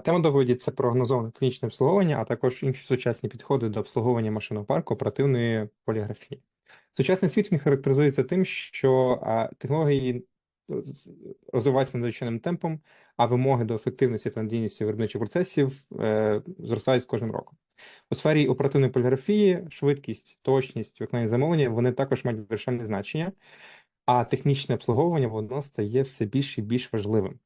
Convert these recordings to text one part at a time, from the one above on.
Тема доповіді це прогнозоване технічне обслуговування, а також інші сучасні підходи до обслуговування машинного парку оперативної поліграфії. Сучасний світ він характеризується тим, що технології е, розвиваються надзвичайним темпом, а вимоги до ефективності та надійності виробничих процесів е, зростають з кожним роком. У сфері оперативної поліграфії швидкість, точність, виконання замовлення вони також мають вирішальне значення, а технічне обслуговування воно стає все більш і більш важливим.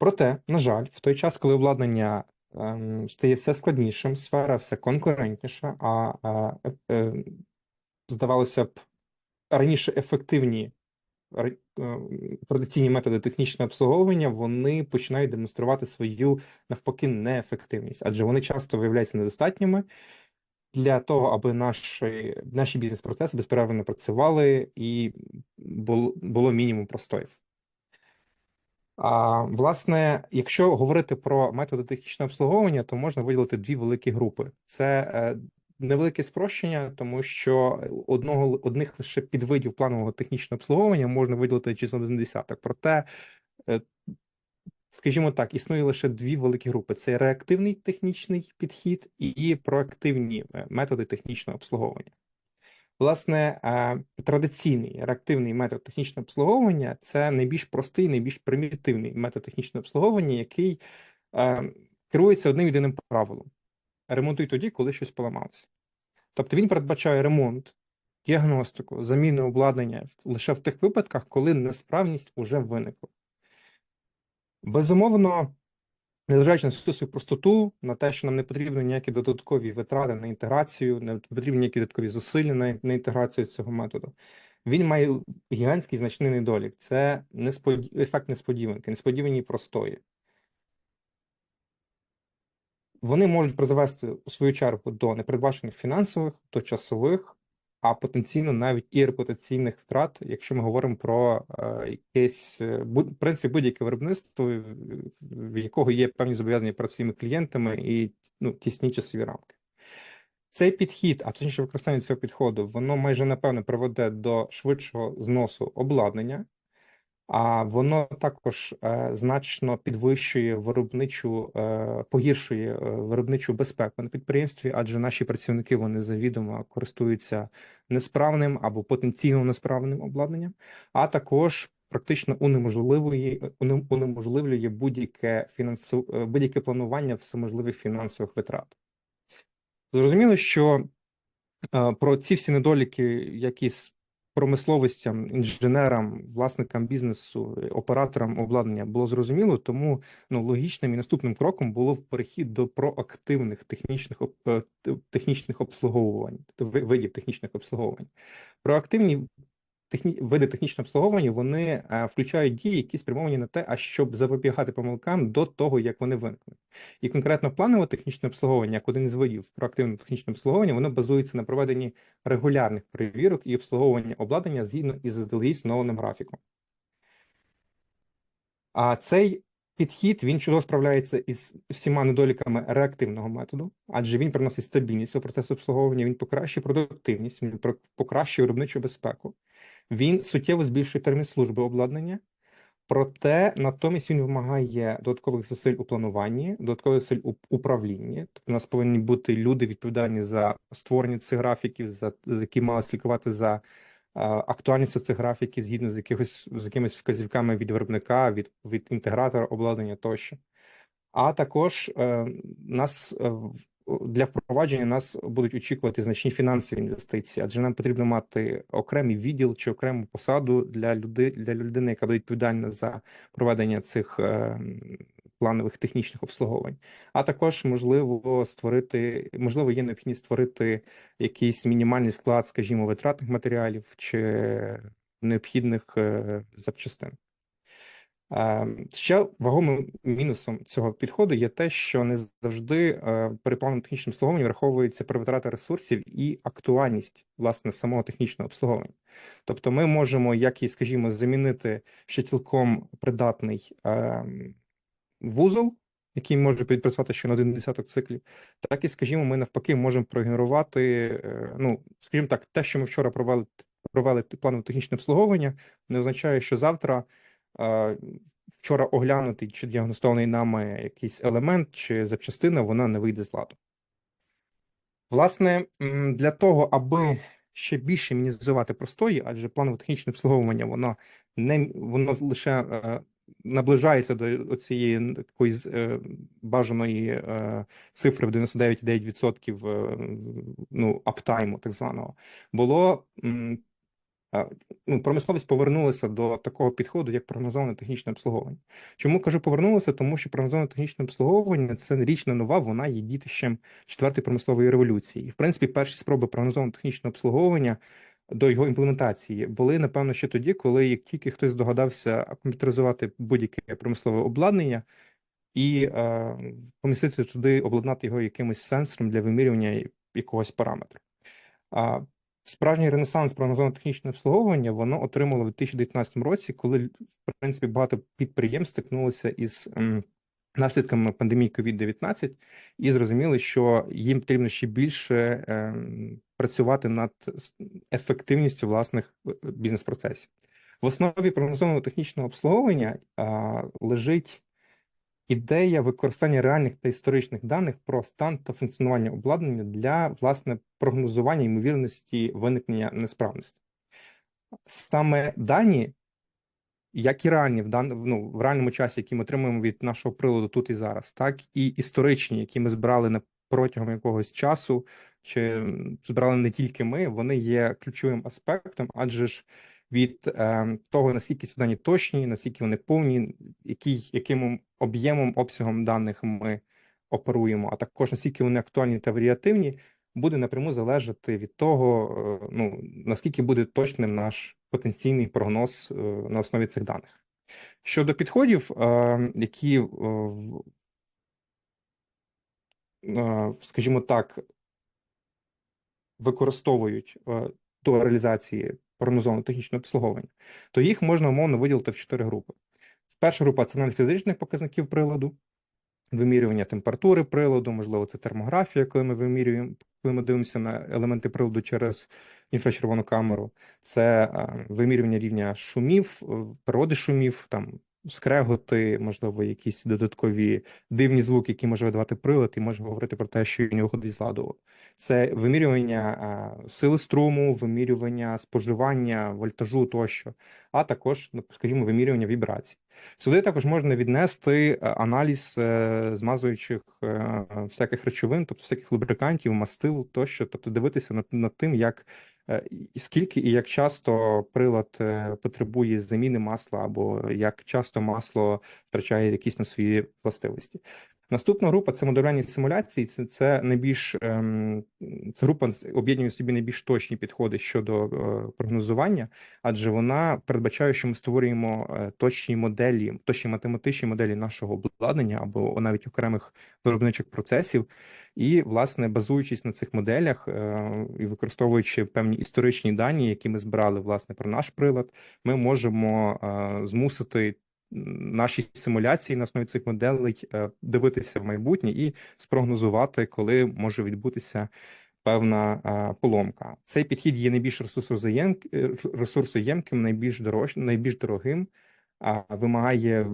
Проте, на жаль, в той час, коли обладнання ем, стає все складнішим, сфера все конкурентніша, а, е, е, здавалося б, раніше ефективні е, традиційні методи технічного обслуговування вони починають демонструвати свою навпаки неефективність, адже вони часто виявляються недостатніми для того, аби наші, наші бізнес-процеси безперервно працювали і було, було мінімум простоїв. А, власне, якщо говорити про методи технічного обслуговування, то можна виділити дві великі групи. Це е, невелике спрощення, тому що одного одних лише підвидів планового технічного обслуговування можна виділити чи один десяток. Проте, е, скажімо так, існує лише дві великі групи: це реактивний технічний підхід і проактивні е, методи технічного обслуговування. Власне, е, традиційний реактивний метод технічного обслуговування це найбільш простий, найбільш примітивний метод технічного обслуговування, який е, керується одним єдиним правилом: ремонтуй тоді, коли щось поламалося. Тобто він передбачає ремонт, діагностику, заміну обладнання лише в тих випадках, коли несправність уже виникла. Безумовно, незважаючи на всю свою простоту, на те, що нам не потрібні ніякі додаткові витрати на інтеграцію, не потрібні ніякі додаткові зусилля на, на інтеграцію цього методу. Він має гігантський значний недолік. Це несподі... ефект несподіванки, несподівані простої. Вони можуть призвести у свою чергу до непередбачених фінансових, до часових, а потенційно навіть і репутаційних втрат, якщо ми говоримо про е, якесь е, в принципі будь-яке виробництво, в якого є певні зобов'язання перед своїми клієнтами і ну, тісні часові рамки. Цей підхід, а точніше використання цього підходу, воно майже напевно приведе до швидшого зносу обладнання, а воно також е, значно підвищує виробничу, е, погіршує е, виробничу безпеку на підприємстві, адже наші працівники вони завідомо користуються несправним або потенційно несправним обладнанням, а також практично унеможливує унеможливлює будь-яке фінансу, будь-яке планування всеможливих фінансових витрат. Зрозуміло, що про ці всі недоліки, які з промисловостям, інженерам, власникам бізнесу, операторам обладнання було зрозуміло, тому ну, логічним і наступним кроком було перехід до проактивних технічних е, технічних обслуговувань, ви- видів технічних обслуговувань. Проактивні техні... види технічного обслуговування вони е, включають дії, які спрямовані на те, а щоб запобігати помилкам до того, як вони виникнуть. І конкретно планове технічне обслуговування, як один із видів проактивного технічного обслуговування, воно базується на проведенні регулярних перевірок і обслуговування обладнання згідно із заздалегідь встановленим графіком. А цей підхід він чудово справляється із всіма недоліками реактивного методу, адже він приносить стабільність у процесу обслуговування, він покращує продуктивність, він покращує виробничу безпеку, він суттєво збільшує термін служби обладнання. Проте натомість він вимагає додаткових зусиль у плануванні, додаткових зусиль у управлінні. Тобто у нас повинні бути люди відповідальні за створення цих графіків, за які мали слідкувати за актуальністю цих графіків згідно з якихось з якимись вказівками від виробника, від, від інтегратора обладнання тощо. А також е, нас е, для впровадження нас будуть очікувати значні фінансові інвестиції, адже нам потрібно мати окремий відділ чи окрему посаду для люди, для людини, яка буде відповідальна за проведення цих е, планових технічних обслуговувань. А також можливо створити, можливо, є необхідність створити якийсь мінімальний склад, скажімо, витратних матеріалів чи необхідних е, запчастин. Е, Ще вагомим мінусом цього підходу є те, що не завжди е, при плановому технічному обслуговуванні враховується витрата ресурсів і актуальність власне самого технічного обслуговування. Тобто, ми можемо, як і скажімо, замінити ще цілком придатний е, вузол, який може підпрацювати ще на один десяток циклів, так і, скажімо, ми навпаки можемо проігнорувати, е, ну, скажімо так, те, що ми вчора провели, провели планове технічне обслуговування, не означає, що завтра вчора оглянутий чи діагностований нами якийсь елемент чи запчастина, вона не вийде з ладу. Власне, для того, аби ще більше мінімізувати простої, адже планове технічне обслуговування, воно не воно лише е, наближається до цієї якоїсь е, бажаної е, цифри в 99,9% е, ну, аптайму, так званого, було ну, промисловість повернулася до такого підходу, як прогнозоване технічне обслуговування. Чому кажу повернулася? Тому що прогнозоване технічне обслуговування це річ не нова, вона є дітищем четвертої промислової революції. І в принципі, перші спроби прогнозованого технічного обслуговування до його імплементації були напевно ще тоді, коли як тільки хтось здогадався комп'ютеризувати будь-яке промислове обладнання і е, помістити туди, обладнати його якимось сенсором для вимірювання якогось параметру. Справжній ренесанс прогнозованого технічного обслуговування воно отримало в 2019 році, коли в принципі багато підприємств стикнулося із. м, Наслідками пандемії COVID-19 і зрозуміли, що їм потрібно ще більше ем, працювати над ефективністю власних е, бізнес-процесів. В основі прогнозованого технічного обслуговування а, лежить ідея використання реальних та історичних даних про стан та функціонування обладнання для власне прогнозування ймовірності виникнення несправності. Саме дані, як і реальні в дан... ну, в реальному часі, які ми отримуємо від нашого приладу тут і зараз, так і історичні, які ми збирали на протягом якогось часу, чи збирали не тільки ми, вони є ключовим аспектом, адже ж від е, того, наскільки ці дані точні, наскільки вони повні, який, яким об'ємом, обсягом даних ми оперуємо, а також наскільки вони актуальні та варіативні, буде напряму залежати від того, е, ну наскільки буде точним наш потенційний прогноз е, на основі цих даних. Щодо підходів, е, які, е, е, скажімо так, використовують е, до реалізації прогнозованого технічне обслуговування, то їх можна умовно виділити в чотири групи. Перша група це аналіз фізичних показників приладу, вимірювання температури приладу, можливо, це термографія, коли ми вимірюємо, коли ми дивимося на елементи приладу через інфрачервону камеру, це вимірювання рівня шумів, е, природи шумів, там скреготи, можливо, якісь додаткові дивні звуки, які може видавати прилад, і може говорити про те, що він виходить з ладу. Це вимірювання сили струму, вимірювання споживання, вольтажу тощо, а також, ну, скажімо, вимірювання вібрацій. Сюди також можна віднести е, аналіз е, змазуючих е, всяких речовин, тобто всяких лубрикантів, мастил тощо, тобто дивитися над, над тим, як скільки і як часто прилад е, потребує заміни масла, або як часто масло втрачає якісь там свої властивості. Наступна група це моделювання симуляцій. Це, це найбільш ем, ця група об'єднує собі найбільш точні підходи щодо е, прогнозування, адже вона передбачає, що ми створюємо е, точні моделі, точні математичні моделі нашого обладнання або навіть окремих виробничих процесів. І, власне, базуючись на цих моделях е, і використовуючи певні історичні дані, які ми збирали власне про наш прилад, ми можемо змусити наші симуляції на основі цих моделей е, дивитися в майбутнє і спрогнозувати, коли може відбутися певна е, поломка. Цей підхід є найбільш е, ресурсоємким, найбільш дорож, найбільш дорогим, а вимагає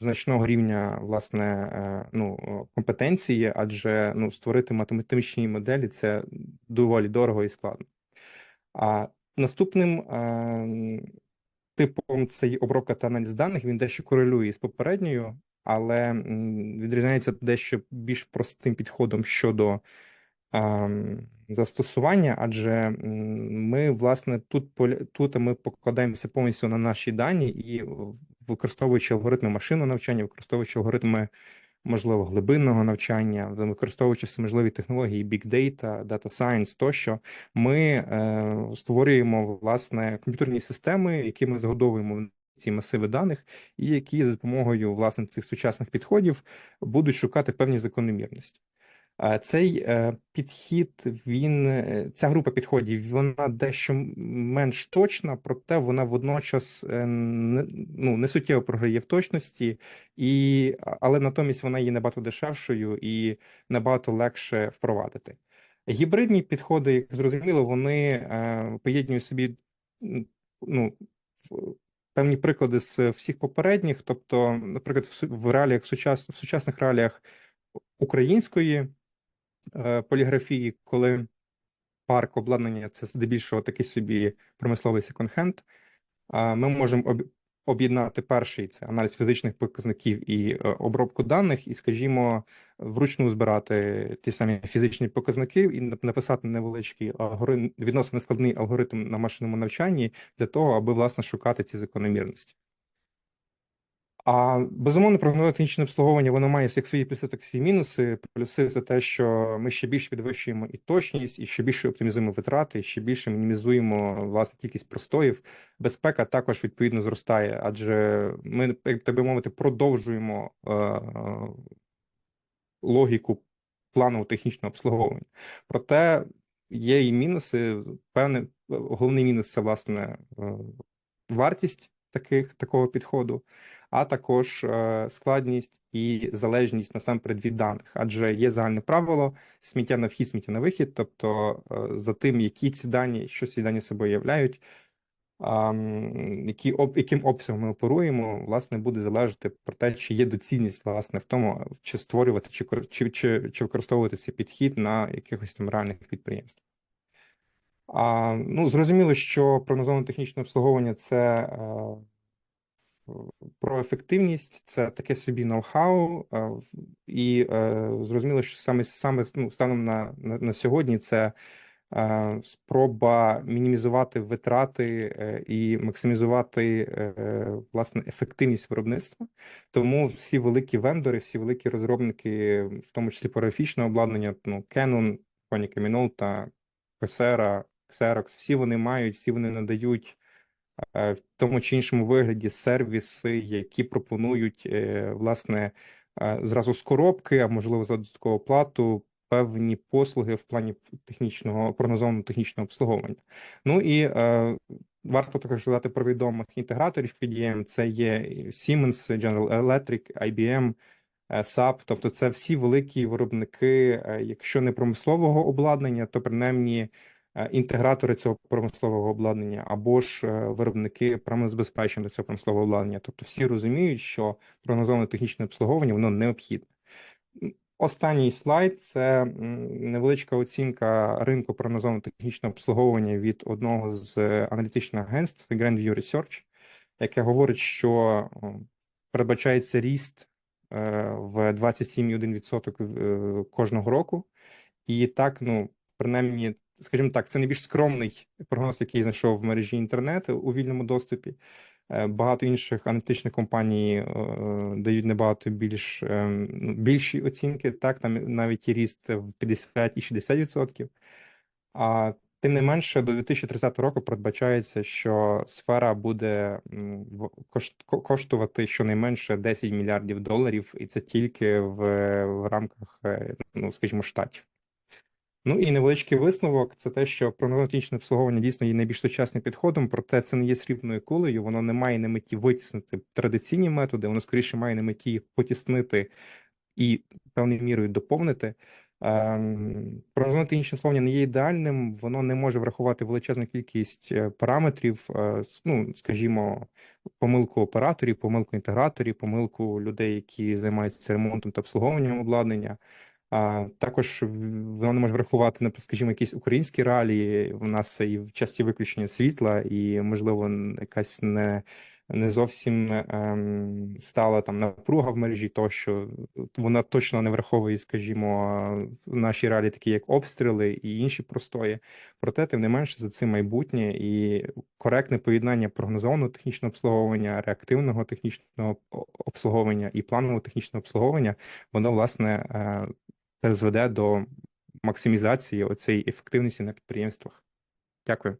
значного рівня власне ну компетенції, адже ну створити математичні моделі це доволі дорого і складно. А наступним типом цей обробка та аналіз даних. Він дещо корелює з попередньою, але відрізняється дещо більш простим підходом щодо а, застосування, адже ми, власне, тут тут ми покладаємося повністю на наші дані і використовуючи алгоритми машинного навчання, використовуючи алгоритми, можливо, глибинного навчання, використовуючи всеможливі технології, big data, data science тощо, ми е, створюємо власне комп'ютерні системи, які ми згодовуємо ці масиви даних, і які за допомогою власне цих сучасних підходів будуть шукати певні закономірності. Цей е, підхід, він е, ця група підходів, вона дещо менш точна, проте вона водночас е, ну, не суттєво програє в точності, і, але натомість вона є набагато дешевшою і набагато легше впровадити. Гібридні підходи, як зрозуміло, вони поєднують собі ну, певні приклади з всіх попередніх. Тобто, наприклад, в реаліях сучас, в сучасних реаліях української поліграфії, коли парк обладнання це здебільшого такий собі промисловий секонд-хенд, ми можемо об'єднати перший це аналіз фізичних показників і е, обробку даних, і, скажімо, вручну збирати ті самі фізичні показники і написати невеличкий алгоритм, відносно нескладний алгоритм на машинному навчанні для того, аби власне шукати ці закономірності. А безумовно, прогнозове технічне обслуговування воно має як свої плюси, так і мінуси. Плюси це те, що ми ще більше підвищуємо і точність, і ще більше оптимізуємо витрати, і ще більше мінімізуємо власне кількість простоїв. Безпека також відповідно зростає, адже ми, як так би мовити, продовжуємо е, е, логіку планового технічного обслуговування. Проте є і мінуси. Певне, головний мінус це власне е, вартість таких такого підходу, а також е, складність і залежність насамперед від даних, адже є загальне правило сміття на вхід, сміття на вихід, тобто е, за тим, які ці дані, що ці дані собою являють. Які об, яким обсягом ми оперуємо, власне, буде залежати про те, чи є доцільність власне в тому, чи створювати, чи чи, чи, чи використовувати цей підхід на якихось там реальних підприємствах. Ну, зрозуміло, що прогнозоване технічне обслуговування це е, про ефективність, це таке собі ноу-хау, е, і е, зрозуміло, що саме саме ну, станом на, на, на сьогодні це спроба мінімізувати витрати і максимізувати власне ефективність виробництва. Тому всі великі вендори, всі великі розробники, в тому числі поліграфічного обладнання, ну Canon, Konica Minolta, Coursera, Xerox, всі вони мають, всі вони надають е, в тому чи іншому вигляді сервіси, які пропонують е, власне е, зразу з коробки, а можливо за додаткову плату. Певні послуги в плані технічного прогнозованого технічного обслуговування. Ну і варто також сказати про відомих інтеграторів PDM. Це є Siemens, General Electric, IBM, SAP. Тобто, це всі великі виробники, якщо не промислового обладнання, то принаймні інтегратори цього промислового обладнання або ж е, виробники промозабезпечення цього промислового обладнання. Тобто всі розуміють, що прогнозоване технічне обслуговування воно необхідне. Останній слайд це невеличка оцінка ринку прогнозованого технічного обслуговування від одного з е, аналітичних агентств Grandview Research, яке говорить, що передбачається ріст е, в 27,1% е, кожного року. І так, ну, принаймні, скажімо так, це найбільш скромний прогноз, який знайшов в мережі інтернет у вільному доступі. Е, Багато інших аналітичних компаній е, дають набагато більш е, ну, більші оцінки. Так, там навіть і ріст в 50 і 60%. А тим не менше, до 2030 року передбачається, що сфера буде коштувати щонайменше 10 мільярдів доларів, і це тільки в, в рамках, ну скажімо, штатів. Ну і невеличкий висновок це те, що прогнозологічне обслуговування дійсно є найбільш сучасним підходом, проте це не є срібною кулею, воно не має на меті витіснити традиційні методи, воно скоріше має на меті їх потіснити і певною мірою доповнити. Ем, Прогнозоване обслуговування не є ідеальним, воно не може врахувати величезну кількість е, параметрів, е, ну, скажімо, помилку операторів, помилку інтеграторів, помилку людей, які займаються ремонтом та обслуговуванням обладнання. Також в- воно не може врахувати, наприклад, скажімо, якісь українські реалії. У нас і часті виключення світла, і можливо якась не, не зовсім ем, стала там напруга в мережі, тощо вона точно не враховує, скажімо, наші реалії, такі як обстріли і інші простої. Проте, тим не менше, за цим майбутнє і коректне поєднання прогнозованого технічного обслуговування, реактивного технічного обслуговування і планового технічного обслуговування, воно власне е, призведе до максимізації оцеї ефективності на підприємствах. Дякую.